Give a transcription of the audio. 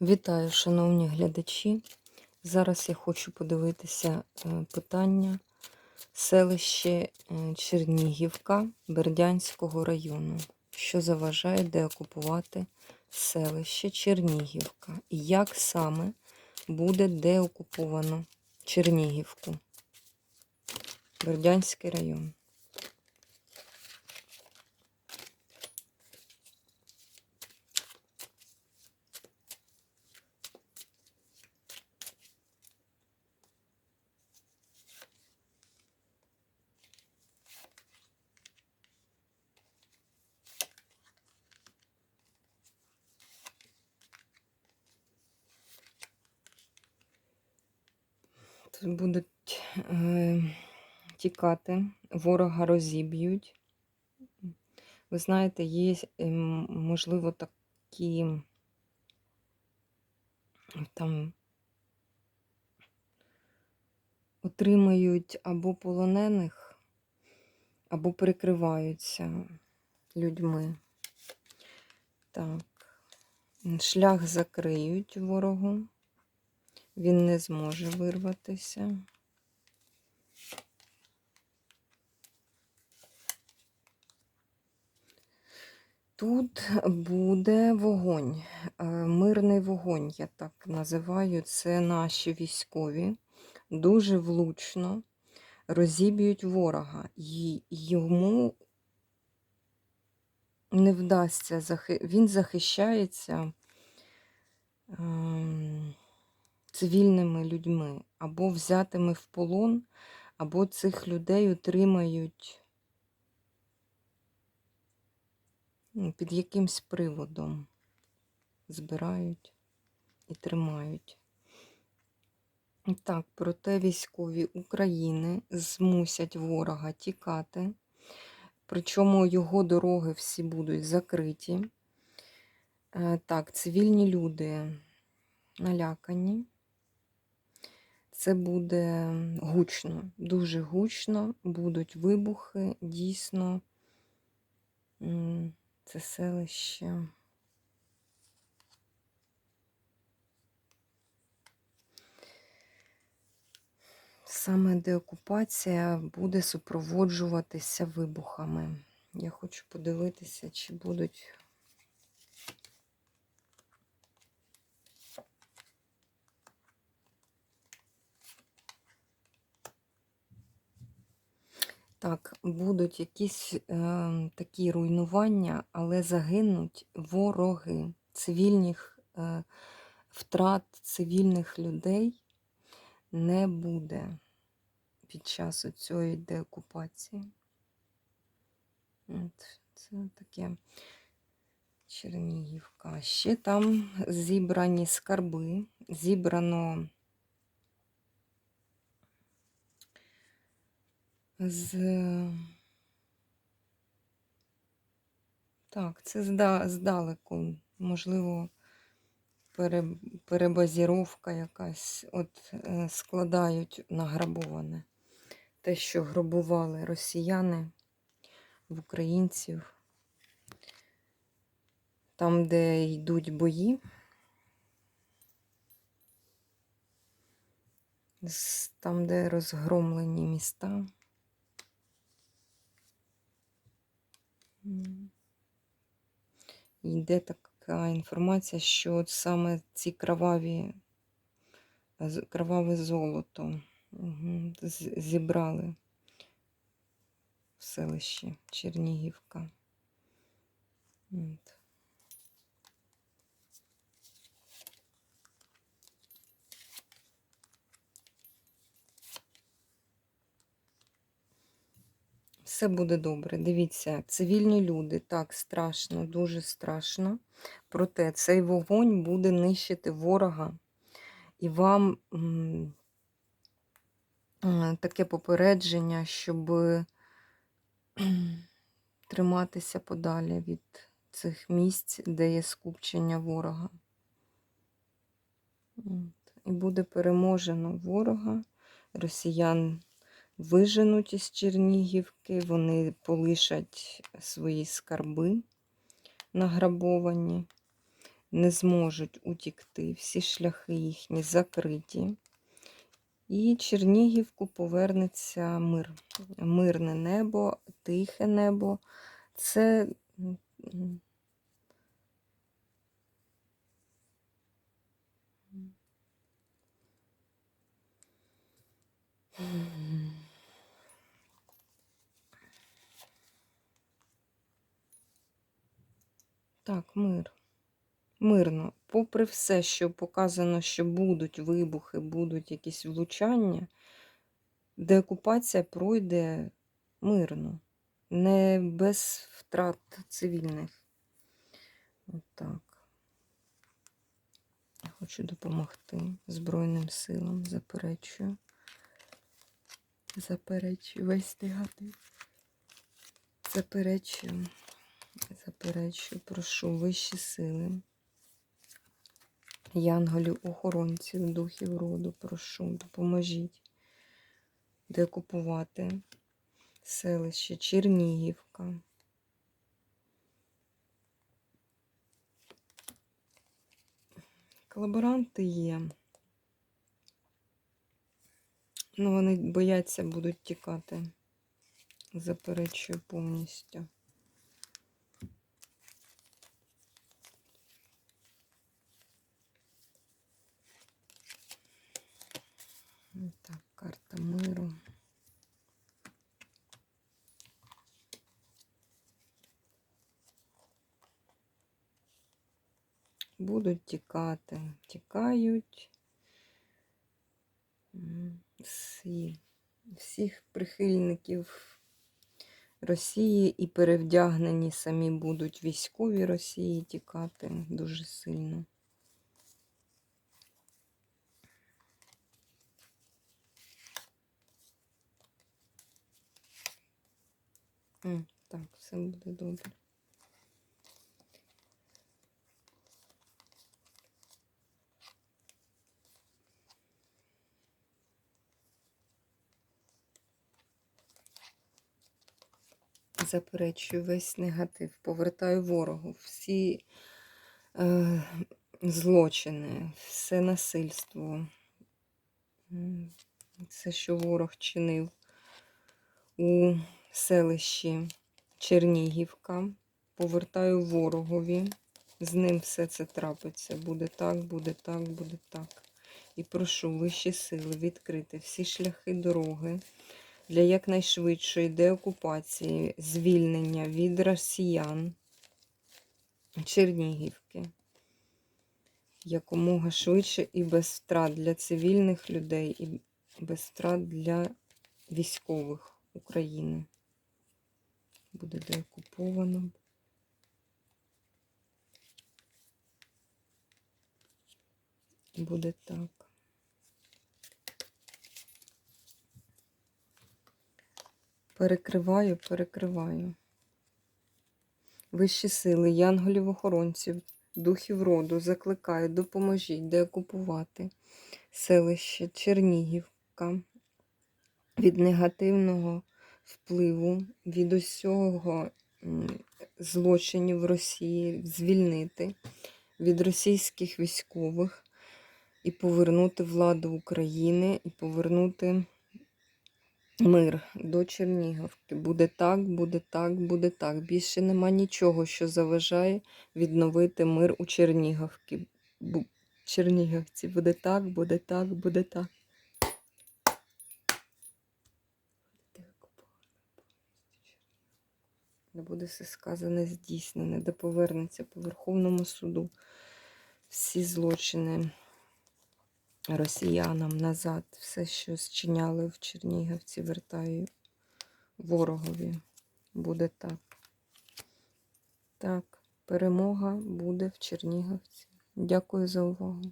Вітаю, шановні глядачі. Зараз я хочу подивитися е, питання селище е, Чернігівка Бердянського району, що заважає деокупувати селище Чернігівка і як саме буде деокуповано Чернігівку, Бердянський район. Тут будуть е, тікати, ворога розіб'ють. Ви знаєте, є, ем, можливо, такі там отримають або полонених, або прикриваються людьми. Так, шлях закриють ворогу. Він не зможе вирватися. Тут буде вогонь, е, мирний вогонь, я так називаю. Це наші військові. Дуже влучно розіб'ють ворога, і йому не вдасться він захищається. Цивільними людьми, або взятими в полон, або цих людей отримають ну, під якимсь приводом, збирають і тримають. Так, проте військові України змусять ворога тікати, причому його дороги всі будуть закриті. Е, так, цивільні люди налякані. Це буде гучно, дуже гучно, будуть вибухи, дійсно, це селище. Саме деокупація буде супроводжуватися вибухами. Я хочу подивитися, чи будуть Так, будуть якісь е, такі руйнування, але загинуть вороги цивільних е, втрат цивільних людей не буде під час цієї деокупації. От, Це таке Чернігівка. Ще там зібрані скарби, зібрано. З. Так, це здалеку, можливо, перебазіровка якась, от е, складають награбоване. Те, що грабували росіяни в українців, там, де йдуть бої, там, де розгромлені міста. Йде така інформація, що от саме ці кроваві, кроваве золото зібрали в селищі Чернігівка. От. Все буде добре. Дивіться, цивільні люди так страшно, дуже страшно. Проте цей вогонь буде нищити ворога. І вам м таке попередження, щоб триматися подалі від цих місць, де є скупчення ворога. І буде переможено ворога, росіян виженуть із Чернігівки, вони полишать свої скарби награбовані. не зможуть утікти, всі шляхи їхні закриті. І Чернігівку повернеться мир. Мирне небо, тихе небо. Це м, так, мир. Мирно. Попри все, що показано, що будуть вибухи, будуть якісь влучання, деокупація пройде мирно, не без втрат цивільних. Отак. Я хочу допомогти Збройним силам, заперечую. Заперечую весь негатив. Заперечую. Заперечую, прошу вищі сили. Янголів, охоронців, духів роду, прошу, допоможіть деокупувати селище Чернігівка. Колаборанти є. Ну, вони бояться, будуть тікати. Заперечую повністю. Так, карта миру. Будуть тікати, тікають. Всі, всіх прихильників Росії і перевдягнені самі будуть військові Росії тікати дуже сильно. Так, все буде добре. Заперечую весь негатив, повертаю ворогу, всі е, злочини, все насильство, все, що ворог чинив у селищі Чернігівка. Повертаю ворогові. З ним все це трапиться. Буде так, буде так, буде так. І прошу вищі сили відкрити всі шляхи дороги для якнайшвидшої деокупації, звільнення від росіян Чернігівки. Якомога швидше і без втрат для цивільних людей, і без втрат для військових України. Буде деокуповано. Буде так. Перекриваю, перекриваю. Вищі сили, янголів-охоронців, духів роду, закликаю, допоможіть деокупувати селище Чернігівка від негативного впливу, від усього злочинів Росії, звільнити від російських військових і повернути владу України, і повернути мир до Чернігівки. Буде так, буде так, буде так. Більше нема нічого, що заважає відновити мир у Чернігівці. Чернігівці. Буде так, буде так, буде так. Не буде все сказане здійснене, де повернеться по Верховному суду всі злочини росіянам назад. Все, що зчиняли в Чернігівці, вертаю ворогові. Буде так. Так, перемога буде в Чернігівці. Дякую за увагу.